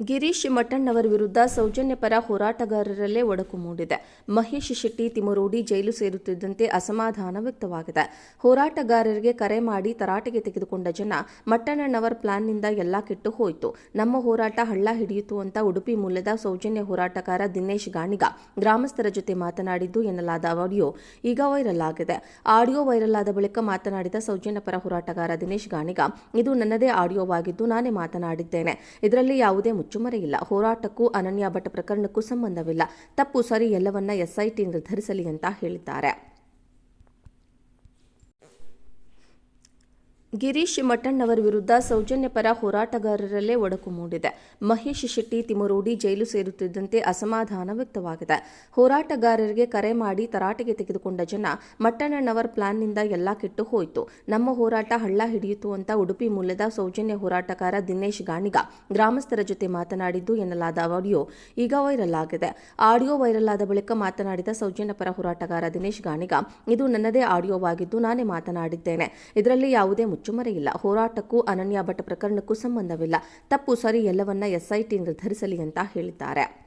ಗಿರೀಶ್ ಮಠಣ್ಣವರ ವಿರುದ್ಧ ಸೌಜನ್ಯ ಪರ ಹೋರಾಟಗಾರರಲ್ಲೇ ಒಡಕು ಮೂಡಿದೆ. ಮಹೇಶ್ ಶೆಟ್ಟಿ ತಿಮರೋಡಿ ಜೈಲು ಸೇರುತ್ತಿದ್ದಂತೆ ಅಸಮಾಧಾನ ವ್ಯಕ್ತವಾಗಿದೆ. ಹೋರಾಟಗಾರರಿಗೆ ಕರೆ ಮಾಡಿ ತರಾಟೆಗೆ ತೆಗೆದುಕೊಂಡ ಜನ ಮಟ್ಟಣ್ಣನವರ್ ಪ್ಲಾನ್ನಿಂದ ಎಲ್ಲಾ ಕೆಟ್ಟು ಹೋಯಿತು. ನಮ್ಮ ಹೋರಾಟ ಹಳ್ಳ ಹಿಡಿಯಿತು ಅಂತ ಉಡುಪಿ ಮೂಲದ ಸೌಜನ್ಯ ಹೋರಾಟಗಾರ ದಿನೇಶ್ ಗಾಣಿಗ ಗ್ರಾಮಸ್ಥರ ಜೊತೆ ಮಾತನಾಡಿದ್ದು ಎನ್ನಲಾದ ಆಡಿಯೋ ಈಗ ವೈರಲ್ ಆಗಿದೆ. ಆಡಿಯೋ ವೈರಲ್ ಆದ ಬಳಿಕ ಮಾತನಾಡಿದ ಸೌಜನ್ಯ ಪರ ಹೋರಾಟಗಾರ ದಿನೇಶ್ ಗಾಣಿಗ, ಇದು ನನ್ನದೇ ಆಡಿಯೋವಾಗಿದ್ದು ನಾನೇ ಮಾತನಾಡಿದ್ದೇನೆ. ಇದರಲ್ಲಿ ಯಾವುದೇ ಮುಚ್ಚುಮರೆಯಿಲ್ಲ ಹೋರಾಟಕ್ಕೂ ಅನನ್ಯ ಭಟ್ ಪ್ರಕರಣಕ್ಕೂ ಸಂಬಂಧವಿಲ್ಲ. ತಪ್ಪು ಸರಿ ಎಲ್ಲವನ್ನ ಎಸ್ಐಟಿ ನಿರ್ಧರಿಸಲಿ ಅಂತ ಹೇಳಿದ್ದಾರೆ. ಗಿರೀಶ್ ಮಠಣ್ಣವರ ವಿರುದ್ಧ ಸೌಜನ್ಯ ಪರ ಹೋರಾಟಗಾರರಲ್ಲೇ ಒಡಕು ಮೂಡಿದೆ. ಮಹೇಶ್ ಶೆಟ್ಟಿ ತಿಮರೋಡಿ ಜೈಲು ಸೇರುತ್ತಿದ್ದಂತೆ ಅಸಮಾಧಾನ ವ್ಯಕ್ತವಾಗಿದೆ. ಹೋರಾಟಗಾರರಿಗೆ ಕರೆ ಮಾಡಿ ತರಾಟೆಗೆ ತೆಗೆದುಕೊಂಡ ಜನ ಮಟ್ಟಣ್ಣನವರ ಪ್ಲಾನ್ನಿಂದ ಎಲ್ಲಾ ಕೆಟ್ಟು ಹೋಯಿತು. ನಮ್ಮ ಹೋರಾಟ ಹಳ್ಳ ಹಿಡಿಯಿತು ಅಂತ ಉಡುಪಿ ಮೂಲದ ಸೌಜನ್ಯ ಹೋರಾಟಗಾರ ದಿನೇಶ್ ಗಾಣಿಗ ಗ್ರಾಮಸ್ಥರ ಜೊತೆ ಮಾತನಾಡಿದ್ದು ಎನ್ನಲಾದ ಆಡಿಯೋ ಈಗ ವೈರಲ್ ಆಗಿದೆ. ಆಡಿಯೋ ವೈರಲ್ ಆದ ಬಳಿಕ ಮಾತನಾಡಿದ ಸೌಜನ್ಯ ಪರ ಹೋರಾಟಗಾರ ದಿನೇಶ್ ಗಾಣಿಗ, ಇದು ನನ್ನದೇ ಆಡಿಯೋವಾಗಿದ್ದು ನಾನೇ ಮಾತನಾಡಿದ್ದೇನೆ. ಇದರಲ್ಲಿ ಯಾವುದೇ ಮುಚ್ಚುಮರೆಯಿಲ್ಲ ಹೋರಾಟಕ್ಕೂ ಅನನ್ಯ ಭಟ್ ಪ್ರಕರಣಕ್ಕೂ ಸಂಬಂಧವಿಲ್ಲ. ತಪ್ಪು ಸರಿ ಎಲ್ಲವನ್ನ ಎಸ್ಐಟಿ ನಿರ್ಧರಿಸಲಿ ಅಂತ ಹೇಳಿದ್ದಾರೆ.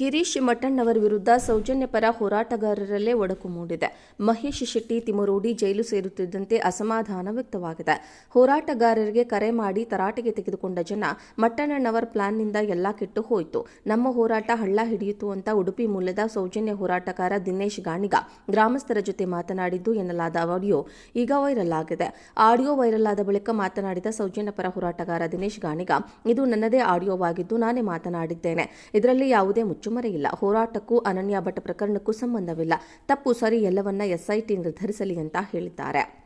ಗಿರೀಶ್ ಮಠಣ್ಣವರ ವಿರುದ್ಧ ಸೌಜನ್ಯ ಪರ ಹೋರಾಟಗಾರರಲ್ಲೇ ಒಡಕು ಮೂಡಿದೆ. ಮಹೇಶ್ ಶೆಟ್ಟಿ ತಿಮರೋಡಿ ಜೈಲು ಸೇರುತ್ತಿದ್ದಂತೆ ಅಸಮಾಧಾನ ವ್ಯಕ್ತವಾಗಿದೆ. ಹೋರಾಟಗಾರರಿಗೆ ಕರೆ ಮಾಡಿ ತರಾಟೆಗೆ ತೆಗೆದುಕೊಂಡ ಜನ ಮಟ್ಟಣ್ಣನವರ ಪ್ಲಾನ್ನಿಂದ ಎಲ್ಲಾ ಕೆಟ್ಟು ಹೋಯಿತು. ನಮ್ಮ ಹೋರಾಟ ಹಳ್ಳ ಹಿಡಿಯಿತು ಅಂತ ಉಡುಪಿ ಮೂಲದ ಸೌಜನ್ಯ ಹೋರಾಟಗಾರ ದಿನೇಶ್ ಗಾಣಿಗ ಗ್ರಾಮಸ್ಥರ ಜೊತೆ ಮಾತನಾಡಿದ್ದು ಎನ್ನಲಾದ ಆಡಿಯೋ ಈಗ ವೈರಲ್ ಆಗಿದೆ. ಆಡಿಯೋ ವೈರಲ್ ಆದ ಬಳಿಕ ಮಾತನಾಡಿದ ಸೌಜನ್ಯ ಪರ ಹೋರಾಟಗಾರ ದಿನೇಶ್ ಗಾಣಿಗ, ಇದು ನನ್ನದೇ ಆಡಿಯೋವಾಗಿದ್ದು ನಾನೇ ಮಾತನಾಡಿದ್ದೇನೆ. ಇದರಲ್ಲಿ ಯಾವುದೇ ಮುಚ್ಚುಮರೆಯಿಲ್ಲ ಹೋರಾಟಕ್ಕೂ ಅನನ್ಯ ಭಟ್ ಪ್ರಕರಣಕ್ಕೂ ಸಂಬಂಧವಿಲ್ಲ. ತಪ್ಪು ಸರಿ ಎಲ್ಲವನ್ನ ಎಸ್ಐಟಿ ನಿರ್ಧರಿಸಲಿ ಅಂತ ಹೇಳಿದ್ದಾರೆ.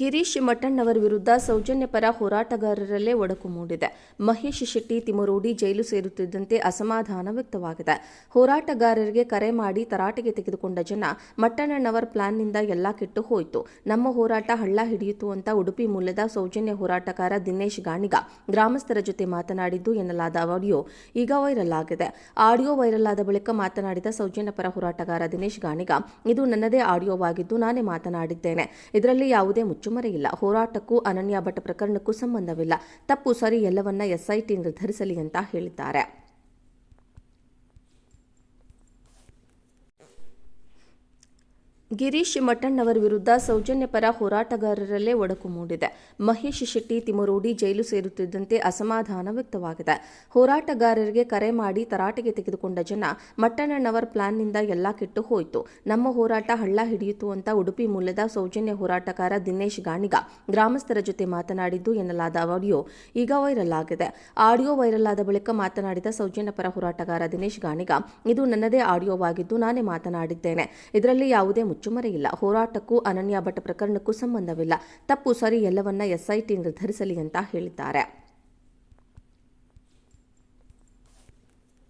ಗಿರೀಶ್ ಮಟ್ಟಣ್ಣವರ ವಿರುದ್ಧ ಸೌಜನ್ಯ ಪರ ಹೋರಾಟಗಾರರಲ್ಲೇ ಒಡಕು ಮೂಡಿದೆ. ಮಹೇಶ್ ಶೆಟ್ಟಿ ತಿಮರೋಡಿ ಜೈಲು ಸೇರುತ್ತಿದ್ದಂತೆ ಅಸಮಾಧಾನ ವ್ಯಕ್ತವಾಗಿದೆ. ಹೋರಾಟಗಾರರಿಗೆ ಕರೆ ಮಾಡಿ ತರಾಟೆಗೆ ತೆಗೆದುಕೊಂಡ ಜನ ಮಟ್ಟಣ್ಣನವರ ಪ್ಲಾನ್ನಿಂದ ಎಲ್ಲಾ ಕೆಟ್ಟು ಹೋಯಿತು. ನಮ್ಮ ಹೋರಾಟ ಹಳ್ಳ ಹಿಡಿಯಿತು ಅಂತ ಉಡುಪಿ ಮೂಲದ ಸೌಜನ್ಯ ಹೋರಾಟಗಾರ ದಿನೇಶ್ ಗಾಣಿಗ ಗ್ರಾಮಸ್ಥರ ಜೊತೆ ಮಾತನಾಡಿದ್ದು ಎನ್ನಲಾದ ಆಡಿಯೋ ಈಗ ವೈರಲ್ ಆಗಿದೆ. ಆಡಿಯೋ ವೈರಲ್ ಆದ ಬಳಿಕ ಮಾತನಾಡಿದ ಸೌಜನ್ಯ ಪರ ಹೋರಾಟಗಾರ ದಿನೇಶ್ ಗಾಣಿಗ, ಇದು ನನ್ನದೇ ಆಡಿಯೋವಾಗಿದ್ದು ನಾನೇ ಮಾತನಾಡಿದ್ದೇನೆ. ಇದರಲ್ಲಿ ಯಾವುದೇ ಮುಚ್ಚುಮರೆಯಿಲ್ಲ ಹೋರಾಟಕ್ಕೂ ಅನನ್ಯ ಭಟ್ ಪ್ರಕರಣಕ್ಕೂ ಸಂಬಂಧವಿಲ್ಲ. ತಪ್ಪು ಸರಿ ಎಲ್ಲವನ್ನ ಎಸ್ಐಟಿ ನಿರ್ಧರಿಸಲಿ ಅಂತ ಹೇಳಿದ್ದಾರೆ. ಗಿರೀಶ್ ಮಟ್ಟಣ್ಣವರ ವಿರುದ್ಧ ಸೌಜನ್ಯ ಪರ ಹೋರಾಟಗಾರರಲ್ಲೇ ಒಡಕು ಮೂಡಿದೆ. ಮಹೇಶ್ ಶೆಟ್ಟಿ ತಿಮರೋಡಿ ಜೈಲು ಸೇರುತ್ತಿದ್ದಂತೆ ಅಸಮಾಧಾನ ವ್ಯಕ್ತವಾಗಿದೆ. ಹೋರಾಟಗಾರರಿಗೆ ಕರೆ ಮಾಡಿ ತರಾಟೆಗೆ ತೆಗೆದುಕೊಂಡ ಜನ ಮಟ್ಟಣ್ಣನವರ ಪ್ಲಾನ್ನಿಂದ ಎಲ್ಲಾ ಕೆಟ್ಟು ಹೋಯಿತು. ನಮ್ಮ ಹೋರಾಟ ಹಳ್ಳ ಹಿಡಿಯಿತು ಅಂತ ಉಡುಪಿ ಮೂಲದ ಸೌಜನ್ಯ ಹೋರಾಟಗಾರ ದಿನೇಶ್ ಗಾಣಿಗ ಗ್ರಾಮಸ್ಥರ ಜೊತೆ ಮಾತನಾಡಿದ್ದು ಎನ್ನಲಾದ ಆಡಿಯೋ ಈಗ ವೈರಲ್ ಆಗಿದೆ. ಆಡಿಯೋ ವೈರಲ್ ಆದ ಬಳಿಕ ಮಾತನಾಡಿದ ಸೌಜನ್ಯ ಪರ ಹೋರಾಟಗಾರ ದಿನೇಶ್ ಗಾಣಿಗ, ಇದು ನನ್ನದೇ ಆಡಿಯೋವಾಗಿದ್ದು ನಾನೇ ಮಾತನಾಡಿದ್ದೇನೆ. ಇದರಲ್ಲಿ ಯಾವುದೇ ಮುಚ್ಚುಮರೆಯಿಲ್ಲ ಹೋರಾಟಕ್ಕೂ ಅನನ್ಯ ಭಟ್ ಪ್ರಕರಣಕ್ಕೂ ಸಂಬಂಧವಿಲ್ಲ. ತಪ್ಪು ಸರಿ ಎಲ್ಲವನ್ನ ಎಸ್ಐಟಿ ನಿರ್ಧರಿಸಲಿ ಅಂತ ಹೇಳಿದ್ದಾರೆ.